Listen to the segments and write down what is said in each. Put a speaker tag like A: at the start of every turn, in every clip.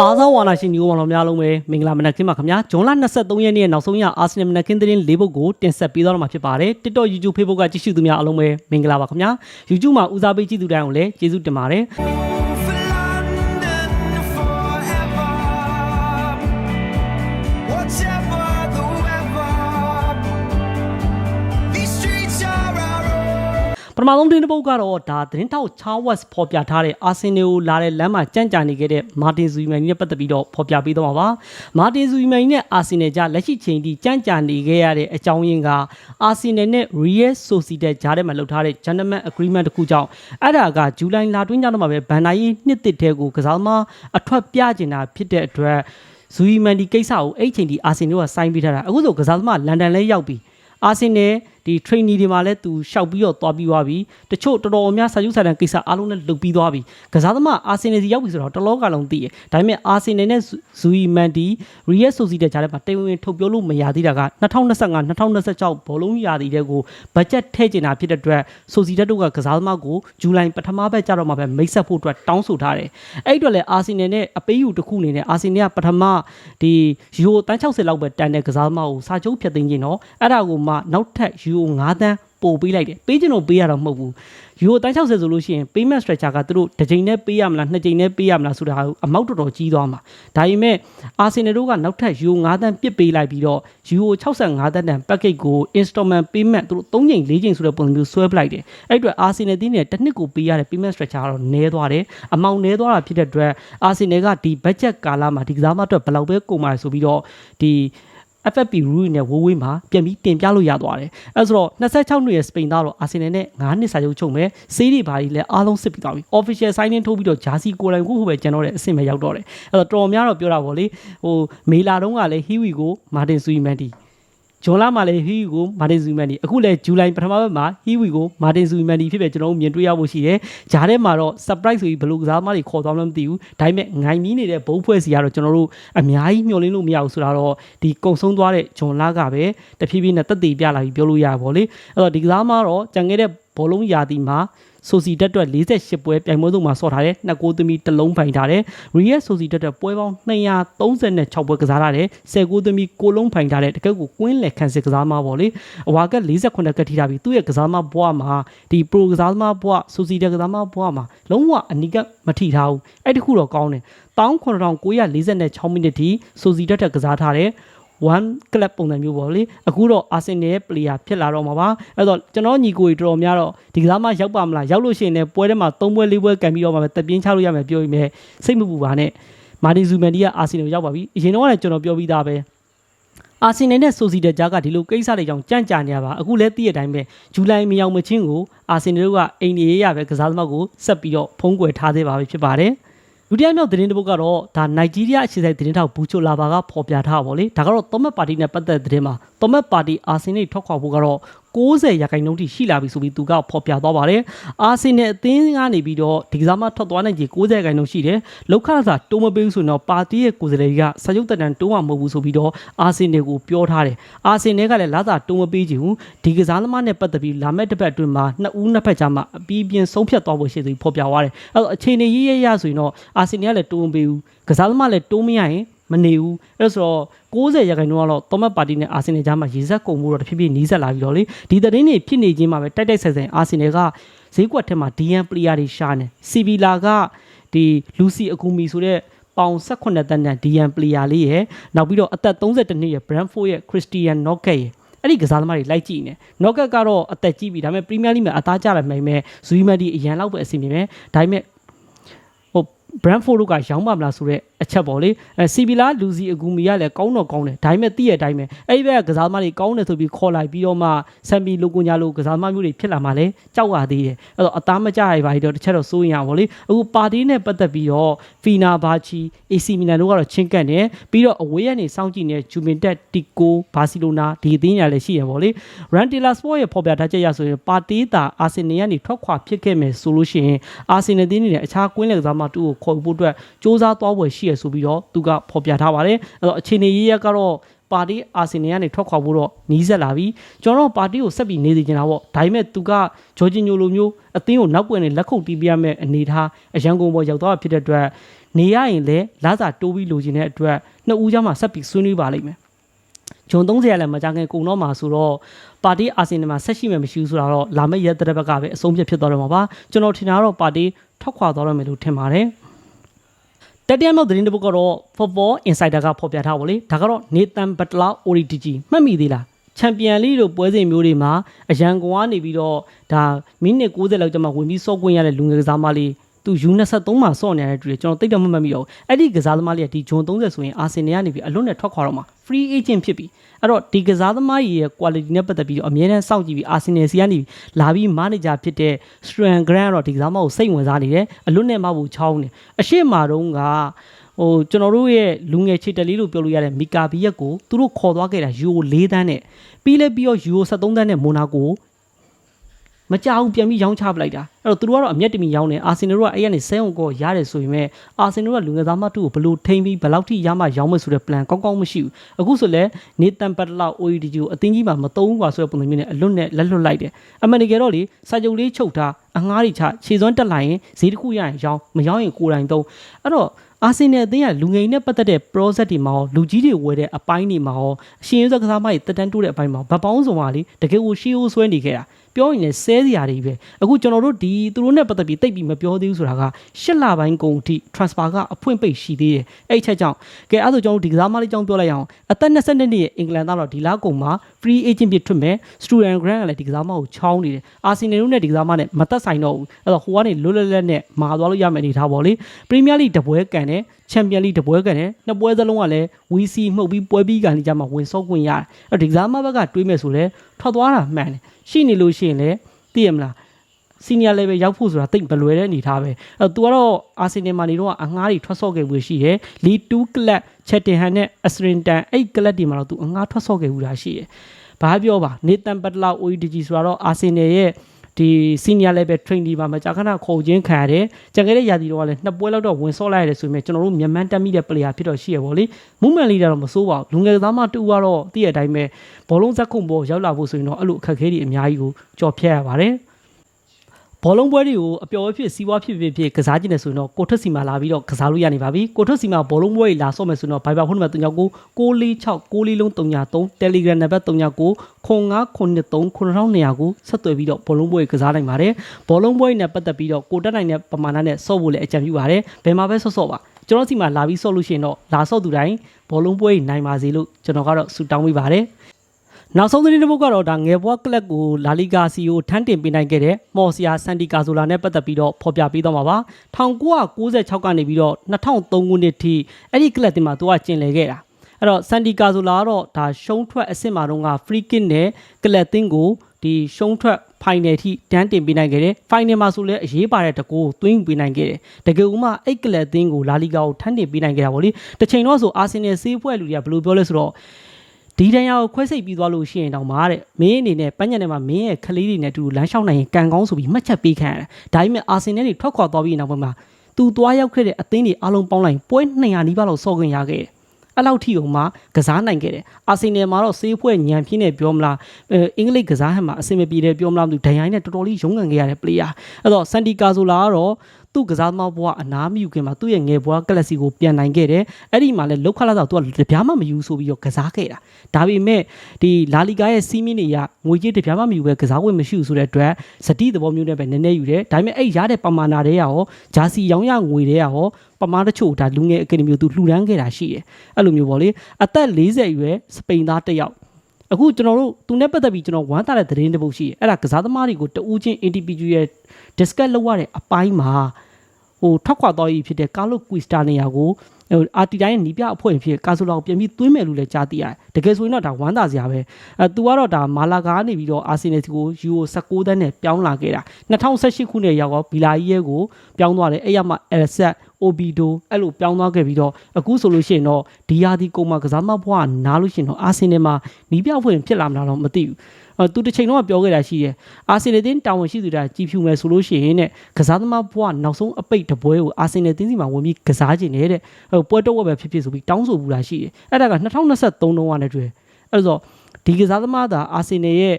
A: အားသောဝါနာရှင်ညီကိုမောင်တော်များလုံးပဲမင်္ဂလာမနက်ခင်းပါခင်ဗျာဂျွန်လ23ရက်နေ့ရဲ့နောက်ဆုံးရအာဆင်နယ်မနက်ခင်းသတင်း၄ပုဒ်ကိုတင်ဆက်ပေးသွားတော့မှာဖြစ်ပါတယ် TikTok YouTube Facebook ကကြည့်ရှုသူများအားလုံးပဲမင်္ဂလာပါခင်ဗျာ YouTube မှာဦးစားပေးကြည့်သူတိုင်းကိုလည်းကျေးဇူးတင်ပါတယ် ပထမဆုံးသတင်းတစ်ပုဒ်ကတော့ဒါသတင်းထောက်ချားဝက်ဖော်ပြထားတဲ့အာဆင်နယ်ကိုလာတဲ့လမ်းမှာကြန့်ကြာနေခဲ့တဲ့မာတင်ဇူမန်နဲ့ပတ်သက်ပြီးတော့ဖော်ပြပေးသွားမှာပါမာတင်ဇူမန်နဲ့အာဆင်နယ်ကြားလက်ရှိချိန်ထိကြန့်ကြာနေခဲ့ရတဲ့အကြောင်းရင်းကအာဆင်နယ်နဲ့ Real Sociedad ကြားထဲမှာလှုပ်ထားတဲ့ Gentleman Agreement တစ်ခုကြောင့်အဲ့ဒါကဇူလိုင်လတွင်းကြောင့်တော့မှပဲဘန်နာယီနှစ်တစ်တဲကိုကစားသမားအထွက်ပြကျင်တာဖြစ်တဲ့အတွက်ဇူမန်ဒီကိစ္စကိုအဲ့ချိန်ထိအာဆင်နယ်ကစိုင်းပေးထားတာအခုဆိုကစားသမားလန်ဒန်လဲရောက်ပြီအာဆင်နယ် ဒီ trainee တွေမှာလည်းသူရှောက်ပြီးတော့သွားပြီးသွားပြီတချို့တော်တော်များစာချုပ်စာတမ်းကိစ္စအားလုံးနဲ့လုပ်ပြီးသွားပြီကစားသမားအာဆင်နယ်စီရောက်ပြီဆိုတော့တလောကလုံးသိတယ်ဒါပေမဲ့အာဆင်နယ်နဲ့ဇူအီမန်တီရီယက်ဆိုစီတဲ့ကြားထဲမှာတိမ်ဝင်ထုတ်ပြောလို့မရသေးတာက2025 2026ဘောလုံးရာသီတဲ့ကိုဘတ်ဂျက်ထည့်ကျင်တာဖြစ်တဲ့အတွက်ဆိုစီတက်တို့ကကစားသမားကိုဇူလိုင်ပထမဘက်ကျတော့မှပဲမိတ်ဆက်ဖို့အတွက်တောင်းဆိုထားတယ်အဲ့ဒီအတွက်လည်းအာဆင်နယ်နဲ့အပေးယူတစ်ခုအနေနဲ့အာဆင်နယ်ကပထမဒီယူရိုတန်း60လောက်ပဲတန်တဲ့ကစားသမားကိုစာချုပ်ဖြတ်သိမ်းခြင်းတော့အဲ့ဒါကိုမှနောက်ထပ်ယူရို9တန်းပို့ပေးလိုက်တယ်ပေးခြင်းတော့ပေးရတော့မဟုတ်ဘူးယူရိုတန်း60ဆိုလို့ရှိရင် payment structure ကသူတို့တစ်ချိန်နဲ့ပေးရမလားနှစ်ချိန်နဲ့ပေးရမလားဆိုတာကိုအမောက်တော်တော်ကြီးသွားမှာဒါပေမဲ့အာဆင်နယ်တို့ကနောက်ထပ်ယူရို9တန်းပစ်ပေးလိုက်ပြီးတော့ယူရို65တန်းတန် package ကို installment payment သူတို့3ချိန်4ချိန်ဆိုတဲ့ပုံစံမျိုးဆွဲပလိုက်တယ်အဲ့အတွက်အာဆင်နယ်တင်းနဲ့တစ်နှစ်ကိုပေးရတဲ့ payment structure ကတော့နည်းသွားတယ်အမောက်နည်းသွားတာဖြစ်တဲ့အတွက်အာဆင်နယ်ကဒီ budget ကာလမှာဒီကစားမအတွက်ဘယ်လောက်ပဲကုန်ပါလဲဆိုပြီးတော့ဒီ FFP rule နဲ့ဝိုးဝေးမှာပြန်ပြီးတင်ပြလို့ရသွားတယ်အဲဆိုတော့26နှစ်ရဲ့စပိန်သားတော့အာဆင်နယ်နဲ့9နှစ်စာချုပ်ချုပ်မယ်စေးတွေဘာတွေလဲအားလုံးစစ်ပြီးသွားပြီ official signing ထိုးပြီးတော့ဂျာစီကိုယ်တိုင်ကိုဟိုပဲကျွန်တော်တဲ့အဆင့်ပဲရောက်တော့တယ်အဲတော့တော်တော်များတော့ပြောတာပေါ့လေဟိုမေလာတုန်းကလည်းဟီဝီကိုမာတင်ဆူယီမန်တီ ဂျွန်လာမှာလည်းဟီဝီကိုမာတင်ဆူယီမန်တီအခုလည်းဇူလိုင်ပထမဘက်မှာဟီဝီကိုမာတင်ဆူယီမန်တီဖြစ်ပဲကျွန်တော်တို့မြင်တွေ့ရဖို့ရှိတယ်ဂျားထဲမှာတော့ surprise ဆိုပြီးဘယ်လိုကစားသမားတွေခေါ်သွားမှမသိဘူးဒါပေမဲ့ငိုင်မီးနေတဲ့ဘုံဖွဲ့စီကတော့ကျွန်တော်တို့အများကြီးမျှော်လင့်လို့မရဘူးဆိုတော့ဒီကုံဆုံးသွားတဲ့ဂျွန်လာကပဲတဖြည်းဖြည်းနဲ့တက်တည်ပြလာပြီးပြောလို့ရပါဗောလေအဲ့တော့ဒီကစားသမားတော့ကြံခဲ့တဲ့ဘောလုံးရာသီမှာ ဆိုစီတက်အတွက်48ပွဲပြိုင်ပွဲစုံမှာဆော့ထားတယ်နှစ်ကိုးသမီးတစ်လုံးပိုင်ထားတယ်ရီယက်ဆိုစီတက်အတွက်ပွဲပေါင်း236ပွဲကစားထားတယ်10ကိုးသမီးကိုလုံးပိုင်ထားတယ်တကယ်ကိုကွင်းလက်ခံစစ်ကစားသမားပေါ့လေအဝါက48ကထိထားပြီးသူ့ရဲ့ကစားသမားဘွားမှာဒီပရိုကစားသမားဘွားဆိုစီတက်ကစားသမားဘွားမှာလုံးဝအနိကမထိထားဘူးအဲ့ဒီခုတော့ကောင်းတယ်19946မိနစ်ထိဆိုစီတက်ထက်ကစားထားတယ် one club ပုံစံမျိုးပေါ့လေအခုတော့ Arsenal ရဲ့ player ဖြစ်လာတော့မှာပါအဲ့တော့ကျွန်တော်ညီကိုတွေတော်တော်များတော့ဒီကစားမရောက်ပါမလားရောက်လို့ရှိရင်လည်းပွဲထဲမှာ3ပွဲ4ပွဲကန်ပြီးတော့မှပဲတက်ပြင်းချလို့ရမယ်ပြောပြီးမြဲစိတ်မပူပါနဲ့မာတင်ဇူမန်ဒီက Arsenal ရောက်ပါပြီအရင်တော့လည်းကျွန်တော်ပြောပြီးသားပဲအာဆင်နယ်နဲ့ဆိုစီတဲ့ကြားကဒီလိုကိစ္စတွေကြောင့်ကြန့်ကြာနေရပါအခုလည်းသိရတဲ့အတိုင်းပဲဇူလိုင်မရောက်မချင်းကိုအာဆင်နယ်တို့ကအိမ်နေရရပဲကစားသမားကိုဆက်ပြီးတော့ဖုံးကွယ်ထားသေးပါပဲဖြစ်ပါတယ် ဒုတိယမြောက်သတင်းတစ်ပုဒ်ကတော့ဒါနိုင်ဂျီးရီးယားအခြေစိုက်သတင်းထောက်ဘူချိုလာဘာကဖော်ပြထားတာပေါ့လေဒါကတော့သောမတ်ပါတီနဲ့ပတ်သက်တဲ့သတင်းမှာသောမတ်ပါတီအာဆင်နယ်ထွက်ခွာဖို့ကတော့ 90ရာခိုင်နှုန်းထိရှိလာပြီဆိုပြီးသူကဖော်ပြသွားပါတယ်အာဆင်နယ်အသင်းကနေပြီးတော့ဒီကစားမထွက်သွားနိုင်ခြေ90ရာခိုင်နှုန်းရှိတယ်လောက်ခရစာတိုးမပေးဘူးဆိုရင်တော့ပါတီရဲ့ကိုယ်စားလှယ်ကြီးကစာချုပ်တက်တန်တိုးမှာမဟုတ်ဘူးဆိုပြီးတော့အာဆင်နယ်ကိုပြောထားတယ်အာဆင်နယ်ကလည်းလာစာတိုးမပေးချင်ဘူးဒီကစားသမားနဲ့ပတ်သက်ပြီးလာမယ့်တစ်ပတ်အတွင်းမှာနှစ်ဦးနှစ်ဖက်ကြားမှာအပြီးပြင်းဆုံးဖြတ်သွားဖို့ရှိသူဖော်ပြသွားတယ်အဲ့တော့အခြေအနေရေးရရဆိုရင်တော့အာဆင်နယ်ကလည်းတိုးမပေးဘူးကစားသမားလည်းတိုးမရရင် မနေဘူးအဲ့ဆိုတော့60ရာခိုင်နှုန်းကတော့သောမတ်ပါတီနဲ့အာဆင်နယ်ကြားမှာရေစက်ကုန်မှုတော့တဖြည်းဖြည်းနီးစပ်လာပြီးတော့လေဒီသတင်းတွေဖြစ်နေခြင်းမှာပဲတိုက်တိုက်ဆိုင်ဆိုင်အာဆင်နယ်ကဈေးကွက်ထဲမှာ DN player တွေရှာနေစီဗီလာကဒီလူစီအကူမီဆိုတဲ့ပေါင်18တန်းတန်း DN player လေးရယ်နောက်ပြီးတော့အသက်32နှစ်ရယ် Brentford ရဲ့ Christian Nocket ရယ်အဲ့ဒီကစားသမားတွေလိုက်ကြည့်နေ။ Nocket ကတော့အသက်ကြီးပြီဒါပေမဲ့ Premier League မှာအသားကျလာမှန်မဲ့ဇူီမန်ဒီအရန်လောက်ပဲအဆင်ပြေမယ်။ဒါပေမဲ့ဟို Brentford တို့ကရောင်းပါမလားဆိုတော့အချက်ပေါ့လေအဲစီဗီလာလူစီအကူမီကလည်းကောင်းတော့ကောင်းတယ်ဒါပေမဲ့တည့်ရတဲ့အတိုင်းပဲအဲ့ဒီဘက်ကကစားသမားတွေကောင်းတယ်ဆိုပြီးခေါ်လိုက်ပြီးတော့မှဆမ်ပီလိုကိုညာလိုကစားသမားမျိုးတွေဖြစ်လာမှလည်းကြောက်ရသေးတယ်အဲ့တော့အသားမကျရပါဘူးတော့တစ်ချက်တော့စိုးရင်ရပါဘောလေအခုပါတီနဲ့ပတ်သက်ပြီးတော့ဖီနာဘာချီ AC မီလန်တို့ကတော့ချင်းကပ်နေပြီးတော့အဝေးကနေစောင့်ကြည့်နေဂျူမင်တက်တီကိုဘာစီလိုနာဒီအသင်းညာလည်းရှိရပါဘောလေရန်တီလာစပေါ့ရဲ့ဖော်ပြထားချက်ရဆိုရင်ပါတီတာအာဆင်နယ်ကနေထွက်ခွာဖြစ်ခဲ့မယ်ဆိုလို့ရှိရင်အာဆင်နယ်တင်းနေနဲ့အခြားကွင်းလက်ကစားမတူကိုခေါ်ဖို့အတွက်စ조사သွားပွဲရှိရဆိုပြီးတော့သူကဖော်ပြထားပါတယ်အဲ့တော့အခြေအနေရေးရက်ကတော့ပါတီအာဆင်နယ်ကနေထွက်ခွာဖို့တော့နီးစပ်လာပြီကျွန်တော်တို့ပါတီကိုဆက်ပြီးနေစီနေတာပေါ့ဒါပေမဲ့သူကဂျော်ဂျီညိုလိုမျိုးအသင်းကိုနောက်ကွယ်နဲ့လက်ခုပ်တီးပြရမယ့်အနေထားအရန်ကုန်ပေါ်ရောက်သွားတာဖြစ်တဲ့အတွက်နေရရင်လည်းလာစာတိုးပြီးလိုချင်တဲ့အတွက်နှစ်ဦးကြားမှာဆက်ပြီးဆွေးနွေးပါလိမ့်မယ်ဂျွန်30ရက်လည်းမကြခင်ကုံတော့မှာဆိုတော့ပါတီအာဆင်နယ်မှာဆက်ရှိမယ်မရှိဘူးဆိုတာတော့လာမယ့်ရက်သတ္တပတ်ကပဲအဆုံးဖြတ်ဖြစ်သွားတော့မှာပါကျွန်တော်ထင်တာတော့ပါတီထွက်ခွာသွားတော့မယ်လို့ထင်ပါတယ် တတိယမြောက်သတင်းတစ်ပုဒ်ကတော့ Football Insider ကဖော်ပြထားပါလေဒါကတော့ Nathan Butler ODG မှတ်မိသေးလားချန်ပီယံလိတို့ပွဲစဉ်မျိုးတွေမှာအရန်ကွန်ကနေပြီးတော့ဒါမိနစ်60လောက်ကျမှဝင်ပြီးစော့ကွင်းရတဲ့လူငယ်ကစားမလေးသူ U23 မှာစော့နေရတဲ့တူတွေကျွန်တော်တိတ်တော့မမှတ်မိတော့ဘူးအဲ့ဒီကစားသမားလေးကဒီဂျွန်30ဆိုရင်အာဆင်နယ်ကနေပြီးအလွတ်နဲ့ထွက်ခွာတော့မှာ free agent ဖြစ်ပြီအဲ့တော့ဒီကစားသမားကြီးရဲ့ quality နဲ့ပတ်သက်ပြီးတော့အမြဲတမ်းစောင့်ကြည့်ပြီးအာဆင်နယ်စီကနေလာပြီး manager ဖြစ်တဲ့ Strand Grant ကတော့ဒီကစားသမားကိုစိတ်ဝင်စားနေတယ်အလွတ်နဲ့မှဘူးချောင်းနေအရှိမတုံးကဟိုကျွန်တော်တို့ရဲ့လူငယ်ချစ်တလေးလို့ပြောလို့ရတဲ့မီကာဘီယက်ကိုသူတို့ခေါ်သွားခဲ့တာယူ4တန်းနဲ့ပြီးလဲပြီးတော့ယူ73တန်းနဲ့မိုနာကို မကြောက်ပြန်ပြီးရောင်းချပလိုက်တာအဲ့တော့သူတို့ကတော့အမျက်တမီရောင်းတယ်အာဆင်နယ်တို့ကအဲ့ရနေဆဲအောင်ကိုရတယ်ဆိုရင်မဲ့အာဆင်နယ်ကလူငယ်သားမတူကိုဘလို့ထိမ့်ပြီးဘယ်လောက်ထိရမှရောင်းမယ်ဆိုတဲ့ plan ကောင်းကောင်းမရှိဘူးအခုဆိုလဲနေတန်ပတ်လောက် OED ကိုအတင်းကြီးမှမသုံးဘူးပါဆိုတဲ့ပုံစံမျိုးနဲ့အလွတ်နဲ့လက်လွတ်လိုက်တယ်အမှန်တကယ်တော့လေစာချုပ်လေးချုပ်ထား အငားတွေချခြေစွမ်းတက်လိုက်ရင်ဈေးတစ်ခုရရင်ရောင်းမရောင်းရင်ကိုယ်တိုင်သုံးအဲ့တော့အာဆင်နယ်အသင်းကလူငယ်နဲ့ပတ်သက်တဲ့ process တွေမှာရောလူကြီးတွေဝယ်တဲ့အပိုင်းတွေမှာရောအရှင်ရွေးကစားမကြီးတက်တန်းတိုးတဲ့အပိုင်းမှာဗတ်ပေါင်းစုံပါလေတကယ်ကိုရှေးဟိုးဆွဲနေခဲ့တာပြောရင်လည်းဆဲစရာတွေပဲအခုကျွန်တော်တို့ဒီသူတို့နဲ့ပတ်သက်ပြီးတိတ်ပြီးမပြောသေးဘူးဆိုတာကရှစ်လပိုင်းကုန်အထိ transfer ကအဖွင့်ပိတ်ရှိသေးတယ်အဲ့ဒီချက်ကြောင့်ကဲအဲ့ဒါဆိုကျွန်တော်တို့ဒီကစားမလေးကြောင့်ပြောလိုက်အောင်အသက်22နှစ်ရဲ့အင်္ဂလန်သားတော့ဒီလကုန်မှာ free agent ဖြစ်ထွက်မယ် Student Grant ကလည်းဒီကစားမကိုချောင်းနေတယ်အာဆင်နယ်တို့နဲ့ဒီကစားမနဲ့မသက်ဆိုင်တော့ဘူးအဲ့တော့ဟိုကနေလွတ်လွတ်လပ်နဲ့မာသွားလို့ရမယ်အနေထားပေါ့လေ Premier League တပွဲကန်တယ် Champion League တပွဲကန်တယ်နှစ်ပွဲစလုံးကလည်း WC မှုတ်ပြီးပွဲပြီးကန်နေကြမှာဝင်စော့ခွင့်ရတယ်အဲ့တော့ဒီကစားမဘက်ကတွေးမယ်ဆိုလဲထွက်သွားတာမှန်တယ်ရှိနေလို့ရှိရင်လည်းသိရမလား senior level ရောက်ဖို့ဆိုတာတိတ်မလွယ်တဲ့အနေထားပဲအဲသူကတော့အာဆင်နယ်မှာနေတော့အငားတွေထွက်ဆော့ခဲ့ဘူးရှိတယ်လီ2 club Cheltenham နဲ့ Accrington အဲ့ club တွေမှာတော့သူအငားထွက်ဆော့ခဲ့ဘူးတာရှိတယ်ဘာပြောပါနေတန်ပတလာ OEDG ဆိုတော့အာဆင်နယ်ရဲ့ဒီ senior level training မှာမကြာခဏခေါ်ချင်းခံရတယ်။ကြံခဲ့တဲ့ရာသီတော့လည်းနှစ်ပွဲလောက်တော့ဝင်ဆော့လိုက်ရတယ်ဆိုပေမဲ့ကျွန်တော်တို့မြန်မာတက်မိတဲ့ player ဖြစ်တော့ရှိရပါလေ။ movement leader တော့မစိုးပါဘူး။လူငယ်ကစားမတူကတော့တည့်ရတိုင်းပဲဘောလုံးဇက်ခုံပေါ်ရောက်လာဖို့ဆိုရင်တော့အဲ့လိုအခက်အခဲတွေအများကြီးကိုကြော်ဖြတ်ရပါတယ်။ ဘောလုံးပွဲတွေကိုအပျော်အဖြစ်စီးပွားဖြစ်ဖြစ်ဖြစ်ကစားကြည့်နေဆိုရင်တော့ကိုထက်စီမှာလာပြီးတော့ကစားလို့ရနေပါပြီကိုထက်စီမှာဘောလုံးပွဲတွေလာဆော့မယ်ဆိုရင်တော့ Viber ဖုန်းနံပါတ်39 646 6လေးလုံး303 Telegram နံပါတ်39 0993 9200ကိုဆက်သွယ်ပြီးတော့ဘောလုံးပွဲကစားနိုင်ပါတယ်ဘောလုံးပွဲနဲ့ပတ်သက်ပြီးတော့ကိုတက်နိုင်တဲ့ပမာဏနဲ့ဆော့ဖို့လည်းအကြံပြုပါတယ်ဘယ်မှာပဲဆော့ဆော့ပါကျွန်တော်စီမှာလာပြီးဆော့လို့ရှိရင်တော့လာဆော့သူတိုင်းဘောလုံးပွဲနိုင်ပါစေလို့ကျွန်တော်ကတော့ဆုတောင်းပေးပါတယ် နောက်ဆုံးသတင်းတစ်ပုဒ်ကတော့ဒါငယ်ဘွားကလပ်ကိုလာလီဂါစီကိုထမ်းတင်ပေးနိုင်ခဲ့တဲ့မော်ဆီယာဆန်တီကာဆိုလာနဲ့ပတ်သက်ပြီးတော့ဖော်ပြပေးတော့မှာပါ1996ကနေပြီးတော့2003ခုနှစ်ထိအဲ့ဒီကလပ်တင်မှာသူကကျင်လည်ခဲ့တာအဲ့တော့ဆန်တီကာဆိုလာကတော့ဒါရှုံးထွက်အစ်စ်မှာတော့က free kick နဲ့ကလပ်တင်ကိုဒီရှုံးထွက် final ထိတန်းတင်ပေးနိုင်ခဲ့တယ် final မှာဆိုလဲအရေးပါတဲ့တကူကိုသွင်းပေးနိုင်ခဲ့တယ်တကယ်လို့မှအိတ်ကလပ်တင်ကိုလာလီဂါကိုထမ်းတင်ပေးနိုင်ခဲ့တာဗောလေတစ်ချိန်တော့ဆိုအာဆင်နယ်ဆေးဖွဲ့လူတွေကဘယ်လိုပြောလဲဆိုတော့ ဒီတန်ရာကိုခွဲစိတ်ပြီးသွားလို့ရှိရင်တောင်မှတဲ့မင်းအနေနဲ့ပန်းညံထဲမှာမင်းရဲ့ခလေးတွေနဲ့အတူတူလမ်းလျှောက်နိုင်ရင်ကံကောင်းဆိုပြီးမှတ်ချက်ပေးခံရတယ်။ဒါပေမဲ့အာဆင်နယ်တွေထွက်ခွာသွားပြီးနောက်ပိုင်းမှာသူသွားရောက်ခဲ့တဲ့အသင်းတွေအားလုံးပေါင်းလိုက်ပွဲ200နီးပါးလောက်ဆော့ခွင့်ရခဲ့တယ်။အဲ့လောက်ထိအောင်မှကစားနိုင်ခဲ့တယ်။အာဆင်နယ်မှာတော့စေးဖွဲ့ညံပြင်းနေပြောမလားအဲအင်္ဂလိပ်ကစားဟန်မှာအဆင်မပြေတယ်ပြောမလားမသိဘူးဒဏ်ရိုင်းနဲ့တော်တော်လေးရုန်းကန်ခဲ့ရတဲ့ player ။အဲ့တော့စန်တီကာဆိုလာကတော့ သူ့ကစားသမားဘဝအနားမယူခင်မှာသူ့ရဲ့ငယ်ဘဝကလပ်စီကိုပြန်နိုင်ခဲ့တယ်။အဲ့ဒီမှာလည်းလောက်ခလာတော့သူကတပြားမှမယူဆိုပြီးတော့ကစားခဲ့တာ။ဒါပေမဲ့ဒီလာလီဂါရဲ့စီးမင်းတွေရငွေကြေးတပြားမှမယူပဲကစားဝင်မရှိဘူးဆိုတဲ့အတွက်စတိသဘောမျိုးနဲ့ပဲနည်းနည်းယူတယ်။ဒါပေမဲ့အဲ့ရတဲ့ပမာဏတွေရောဂျာစီရောင်းရငွေတွေရောပမာဏတချို့ဒါလူငယ်အကယ်ဒမီကိုသူလှူဒန်းခဲ့တာရှိတယ်။အဲ့လိုမျိုးပေါ့လေ။အသက်40အရွယ်စပိန်သားတစ်ယောက် အခုကျွန်တော်တို့သူနဲ့ပတ်သက်ပြီးကျွန်တော်ဝမ်းသာတဲ့သတင်းတစ်ပုဒ်ရှိတယ်။အဲ့ဒါကစားသမားတွေကိုတူးချင်း ATPG ရဲ့ discuss လုပ်ရတဲ့အပိုင်းမှာဟိုထွက်ခွာသွားပြီဖြစ်တဲ့ကာလိုကွီစတာနေရာကိုဟိုအာတီတိုင်းရဲ့နီးပြအဖွဲ့ဖြစ်ကာဆိုလာကိုပြန်ပြီးသွင်းမယ်လို့လည်းကြားသိရတယ်။တကယ်ဆိုရင်တော့ဒါဝမ်းသာစရာပဲ။အဲသူကတော့ဒါမာလာဂါကနေပြီးတော့အာဆင်နယ်ကိုယူရို16တန်းနဲ့ပြောင်းလာခဲ့တာ။2018ခုနှစ်ရောက်တော့ဘီလာကြီးရဲ့ကိုပြောင်းသွားတယ်။အဲ့ရမှာအယ်ဆက် အိုဘီဒိုအဲ့လိုပြောင်းသွားခဲ့ပြီးတော့အခုဆိုလို့ရှိရင်တော့ဒီယာဒီကုံမှာကစားမဘွားနားလို့ရှိရင်တော့အာဆင်နယ်မှာနီးပြအဖွဲ့ဖြစ်လာမလားတော့မသိဘူး။အဲသူတစ်ချိန်တော့ပြောခဲ့တာရှိတယ်။အာဆင်နယ်တင်းတာဝန်ရှိသူတာကြည်ဖြူမယ်ဆိုလို့ရှိရင်တဲ့ကစားသမားဘွားနောက်ဆုံးအပိတ်တပွဲကိုအာဆင်နယ်တင်းစီမှာဝင်ပြီးကစားခြင်းနေတဲ့ဟိုပွဲတော့ဝက်ပဲဖြစ်ဖြစ်ဆိုပြီးတောင်းဆိုဘူးလားရှိတယ်။အဲ့ဒါက2023တုန်းကလည်းတွေ့။အဲ့တော့ဒီကစားသမားသာအာဆင်နယ်ရဲ့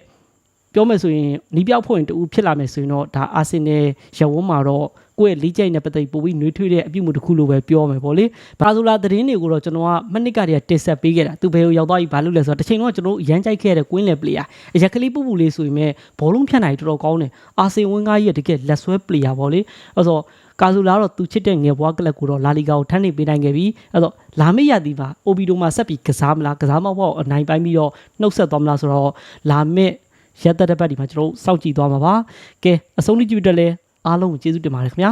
A: ပြောမယ်ဆိုရင်နီးပြောက်ဖွင့်တူဖြစ်လာမယ်ဆိုရင်တော့ဒါအာဆင်နယ်ရဝန်းမှာတော့ကိုယ့်ရဲ့လေးကျိတ်နဲ့ပတ်သက်ပြီးပိုပြီးနှွေးထွေးတဲ့အပြုမှုတစ်ခုလိုပဲပြောမယ်ပေါ့လေဘာဆိုလာသတင်းတွေကိုတော့ကျွန်တော်ကမနစ်ကတည်းကတင်ဆက်ပေးခဲ့တာသူဘယ်ကိုရောက်သွားပြီဘာလို့လဲဆိုတော့တစ်ချိန်တော့ကျွန်တော်တို့ရမ်းကြိုက်ခဲ့တဲ့ကွင်းလေပလေယာအရက်ကလေးပူပူလေးဆိုရင်မဲ့ဘောလုံးဖြတ်နိုင်တော်တော်ကောင်းတယ်အာဆင်ဝင်းကားကြီးရဲ့တကယ်လက်ဆွဲပလေယာပေါ့လေအဲ့ဆိုကာဇူလာတော့သူချစ်တဲ့ငယ်ဘွားကလပ်ကိုတော့လာလီဂါကိုထမ်းနေပေးနိုင်ခဲ့ပြီအဲ့တော့လာမေ့ရသည်ပါအိုဘီဒိုမှာဆက်ပြီးကစားမလားကစားမဟုတ်အနိုင်ပိုင်းပြီးတော့နှုတ်ဆက်သွားမလားဆိုတော့လာမေ့ ရက်သက်တဲ့ဘက်ဒီမှာကျွန်တော်တို့စောင့်ကြည့်သွားမှာပါကဲအဆုံးထိကြည့်ပြီးတော့လဲအားလုံးကိုကျေးဇူးတင်ပါတယ်ခင်ဗျာ